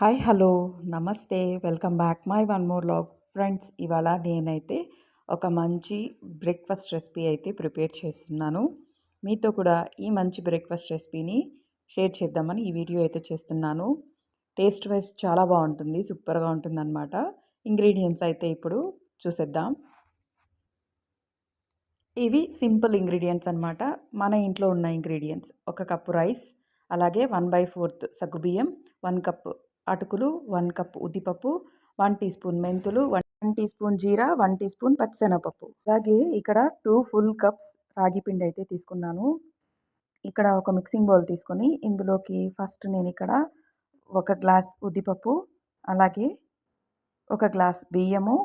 Hi hello నమస్తే. Welcome back my one more vlog friends. ఇవాళ నేనైతే ఒక మంచి బ్రేక్ఫాస్ట్ రెసిపీ అయితే ప్రిపేర్ చేస్తున్నాను. మీతో కూడా ఈ మంచి బ్రేక్ఫాస్ట్ రెసిపీని షేర్ చేద్దామని ఈ వీడియో అయితే చేస్తున్నాను. టేస్ట్ వైజ్ చాలా బాగుంటుంది సూపర్గా ఉంటుంది అనమాట ఇంగ్రీడియంట్స్ అయితే ఇప్పుడు చూసేద్దాం. ఇవి సింపుల్ ఇంగ్రీడియంట్స్ అనమాట మన ఇంట్లో ఉన్న ఇంగ్రీడియంట్స్. ఒక కప్పు రైస్ అలాగే వన్ బై ఫోర్త్ సగ్గుబియ్యం వన్ కప్ అటుకులు వన్ కప్ ఉద్దిపప్పు వన్ టీ స్పూన్ మెంతులు వన్ టీ స్పూన్ జీరా వన్ టీ స్పూన్ పచ్చిశనగపప్పు. అలాగే ఇక్కడ టూ ఫుల్ కప్స్ రాగి పిండి అయితే తీసుకున్నాను. ఇక్కడ ఒక మిక్సింగ్ బౌల్ తీసుకొని ఇందులోకి ఫస్ట్ నేను ఇక్కడ ఒక గ్లాస్ ఉద్దిపప్పు అలాగే ఒక గ్లాస్ బియ్యము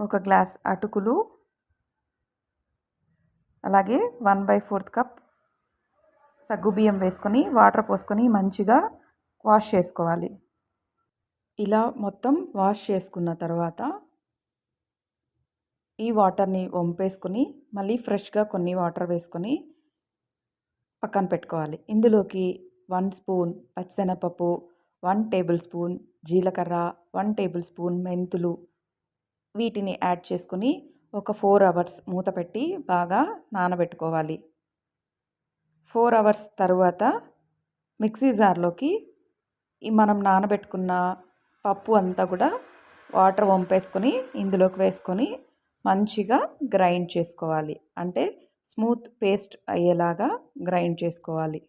ఒక గ్లాస్ అటుకులు అలాగే వన్ బై ఫోర్త్ కప్ సగ్గు బియ్యం వేసుకొని వాటర్ పోసుకొని మంచిగా వాష్ చేసుకోవాలి. ఇలా మొత్తం వాష్ చేసుకున్న తర్వాత ఈ వాటర్ని వంపేసుకొని మళ్ళీ ఫ్రెష్గా కొన్ని వాటర్ వేసుకొని పక్కన పెట్టుకోవాలి. ఇందులోకి వన్ స్పూన్ పచ్చిశనగపప్పు వన్ టేబుల్ స్పూన్ జీలకర్ర వన్ టేబుల్ స్పూన్ మెంతులు వీటిని యాడ్ చేసుకుని ఒక ఫోర్ అవర్స్ మూత పెట్టి బాగా నానబెట్టుకోవాలి. ఫోర్ అవర్స్ తర్వాత మిక్సీ జార్లోకి ఈ మనం నానబెట్టుకున్న పప్పు అంతా కూడా వాటర్ వంపేసుకొని ఇందులోకి వేసుకొని మంచిగా గ్రైండ్ చేసుకోవాలి. అంటే స్మూత్ పేస్ట్ అయ్యేలాగా గ్రైండ్ చేసుకోవాలి.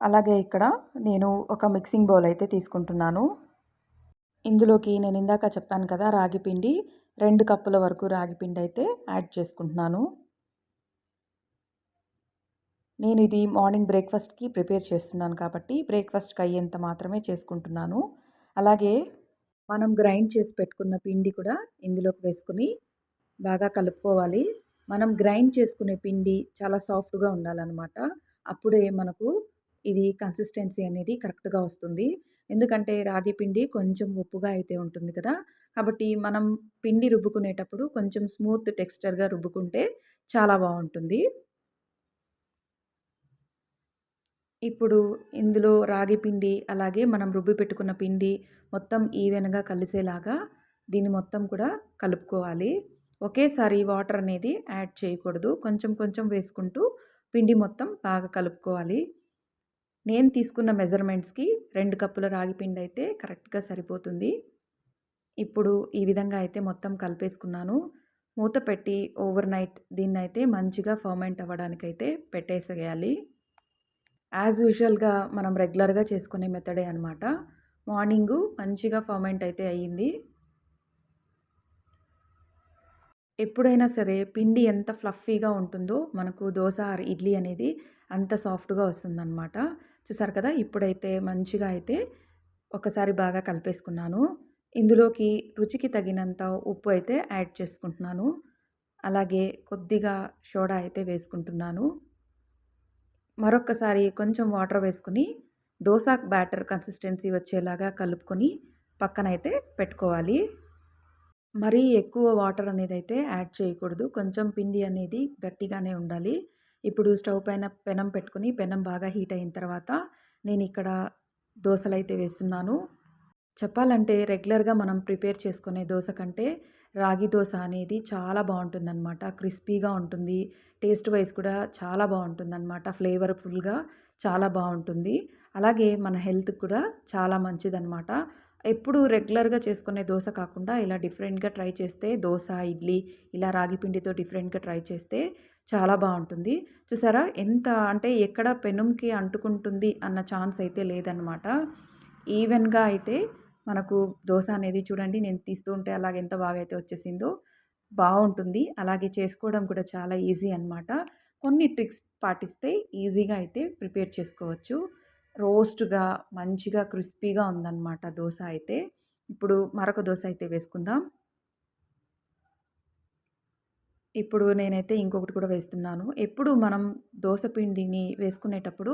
అలాగే ఇక్కడ నేను ఒక మిక్సింగ్ బౌల్ అయితే తీసుకుంటున్నాను. ఇందులోకి నేను ఇందాక చెప్పాను కదా రాగి పిండి. రెండు కప్పుల వరకు రాగి పిండి అయితే యాడ్ చేసుకుంటున్నాను. నేను ఇది మార్నింగ్ బ్రేక్ఫాస్ట్కి ప్రిపేర్ చేస్తున్నాను కాబట్టి బ్రేక్ఫాస్ట్కి అయ్యేంత మాత్రమే చేసుకుంటున్నాను. అలాగే మనం గ్రైండ్ చేసి పెట్టుకున్న పిండి కూడా ఇందులోకి వేసుకుని బాగా కలుపుకోవాలి. మనం గ్రైండ్ చేసుకునే పిండి చాలా సాఫ్ట్గా ఉండాలన్నమాట. అప్పుడే మనకు ఇది కన్సిస్టెన్సీ అనేది కరెక్ట్గా వస్తుంది. ఎందుకంటే రాగి పిండి కొంచెం ఉప్పుగా అయితే ఉంటుంది కదా. కాబట్టి మనం పిండి రుబ్బుకునేటప్పుడు కొంచెం స్మూత్ టెక్స్చర్గా రుబ్బుకుంటే చాలా బాగుంటుంది. ఇప్పుడు ఇందులో రాగి పిండి అలాగే మనం రుబ్బి పెట్టుకున్న పిండి మొత్తం ఈవెన్గా కలిసేలాగా దీన్ని మొత్తం కూడా కలుపుకోవాలి. ఒకేసారి వాటర్ అనేది యాడ్ చేయకూడదు. కొంచెం కొంచెం వేసుకుంటూ పిండి మొత్తం బాగా కలుపుకోవాలి. నేను తీసుకున్న మెజర్మెంట్స్కి రెండు కప్పుల రాగి పిండి అయితే కరెక్ట్గా సరిపోతుంది. ఇప్పుడు ఈ విధంగా అయితే మొత్తం కలిపేసుకున్నాను. మూత పెట్టి ఓవర్ నైట్ దీన్ని అయితే మంచిగా ఫర్మెంట్ అవ్వడానికైతే పెట్టేసేయాలి. యాజ్ యూజువల్గా మనం రెగ్యులర్గా చేసుకునే మెథడే అనమాట మార్నింగు మంచిగా ఫర్మెంట్ అయితే అయ్యింది. ఎప్పుడైనా సరే పిండి ఎంత ఫ్లఫీగా ఉంటుందో మనకు దోశ ఇడ్లీ అనేది అంత సాఫ్ట్గా వస్తుందన్నమాట. చూసారు కదా ఇప్పుడైతే మంచిగా అయితే ఒకసారి బాగా కలిపేసుకున్నాను. ఇందులోకి రుచికి తగినంత ఉప్పు అయితే యాడ్ చేసుకుంటున్నాను. అలాగే కొద్దిగా సోడా అయితే వేసుకుంటున్నాను. మరొకసారి కొంచెం వాటర్ వేసుకుని దోశ బ్యాటర్ కన్సిస్టెన్సీ వచ్చేలాగా కలుపుకొని పక్కనైతే పెట్టుకోవాలి. మరీ ఎక్కువ వాటర్ అనేది అయితే యాడ్ చేయకూడదు. కొంచెం పిండి అనేది గట్టిగానే ఉండాలి. ఇప్పుడు స్టవ్ పైన పెనం పెట్టుకుని పెనం బాగా హీట్ అయిన తర్వాత నేను ఇక్కడ దోశలు అయితే వేస్తున్నాను. చెప్పాలంటే రెగ్యులర్గా మనం ప్రిపేర్ చేసుకునే దోశ కంటే రాగి దోశ అనేది చాలా బాగుంటుందన్నమాట. క్రిస్పీగా ఉంటుంది. టేస్ట్ వైజ్ కూడా చాలా బాగుంటుందన్నమాట. ఫ్లేవర్ఫుల్గా చాలా బాగుంటుంది. అలాగే మన హెల్త్ కూడా చాలా మంచిదన్నమాట. ఎప్పుడు రెగ్యులర్గా చేసుకునే దోశ కాకుండా ఇలా డిఫరెంట్గా ట్రై చేస్తే దోశ ఇడ్లీ ఇలా రాగి పిండితో డిఫరెంట్గా ట్రై చేస్తే చాలా బాగుంటుంది. చూసారా? ఎంత అంటే ఎక్కడ పెనుంకి అంటుకుంటుంది అన్న ఛాన్స్ అయితే లేదనమాట ఈవెన్గా అయితే మనకు దోశ అనేది చూడండి నేను తీస్తూ ఉంటే అలాగే ఎంత బాగా అయితే వచ్చేసిందో బాగుంటుంది అలాగే చేసుకోవడం కూడా చాలా ఈజీ అనమాట కొన్ని ట్రిక్స్ పాటిస్తే ఈజీగా అయితే ప్రిపేర్ చేసుకోవచ్చు. రోస్ట్గా మంచిగా క్రిస్పీగా ఉందన్నమాట దోశ అయితే. ఇప్పుడు మరొక దోశ అయితే వేసుకుందాం. ఇప్పుడు నేనైతే ఇంకొకటి కూడా వేస్తున్నాను. ఎప్పుడు మనం దోశపిండిని వేసుకునేటప్పుడు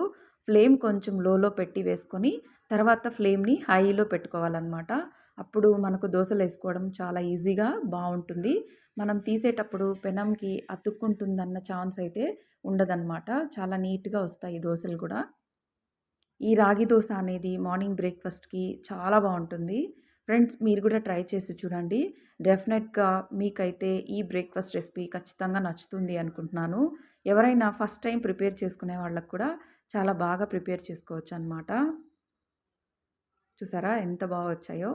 ఫ్లేమ్ కొంచెం లోలో పెట్టి వేసుకొని తర్వాత ఫ్లేమ్ని హైలో పెట్టుకోవాలన్నమాట. అప్పుడు మనకు దోశలు వేసుకోవడం చాలా ఈజీగా బాగుంటుంది. మనం తీసేటప్పుడు పెనంకి అతుక్కుంటుందన్న ఛాన్స్ అయితే ఉండదన్నమాట. చాలా నీట్గా వస్తాయి దోశలు కూడా. ఈ రాగి దోశ అనేది మార్నింగ్ బ్రేక్ఫాస్ట్కి చాలా బాగుంటుంది. ఫ్రెండ్స్ మీరు కూడా ట్రై చేసి చూడండి. డెఫినెట్గా మీకైతే ఈ బ్రేక్ఫాస్ట్ రెసిపీ ఖచ్చితంగా నచ్చుతుంది అనుకుంటున్నాను. ఎవరైనా ఫస్ట్ టైం ప్రిపేర్ చేసుకునే వాళ్ళకు కూడా చాలా బాగా ప్రిపేర్ చేసుకోవచ్చు అనమాట చూసారా? ఎంత బాగా వచ్చాయో.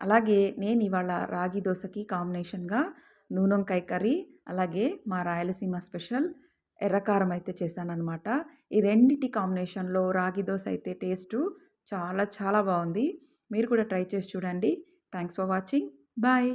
అలాగే నేను ఇవాళ రాగి దోశకి కాంబినేషన్గా నూనెంకాయ కర్రీ అలాగే మా రాయలసీమ స్పెషల్ ఎర్రకారం అయితే చేశానమాట ఈ రెండింటి కాంబినేషన్లో రాగి దోశ అయితే టేస్టు చాలా చాలా బాగుంది. మీరు కూడా ట్రై చేసి చూడండి. Thanks for watching. బాయ్.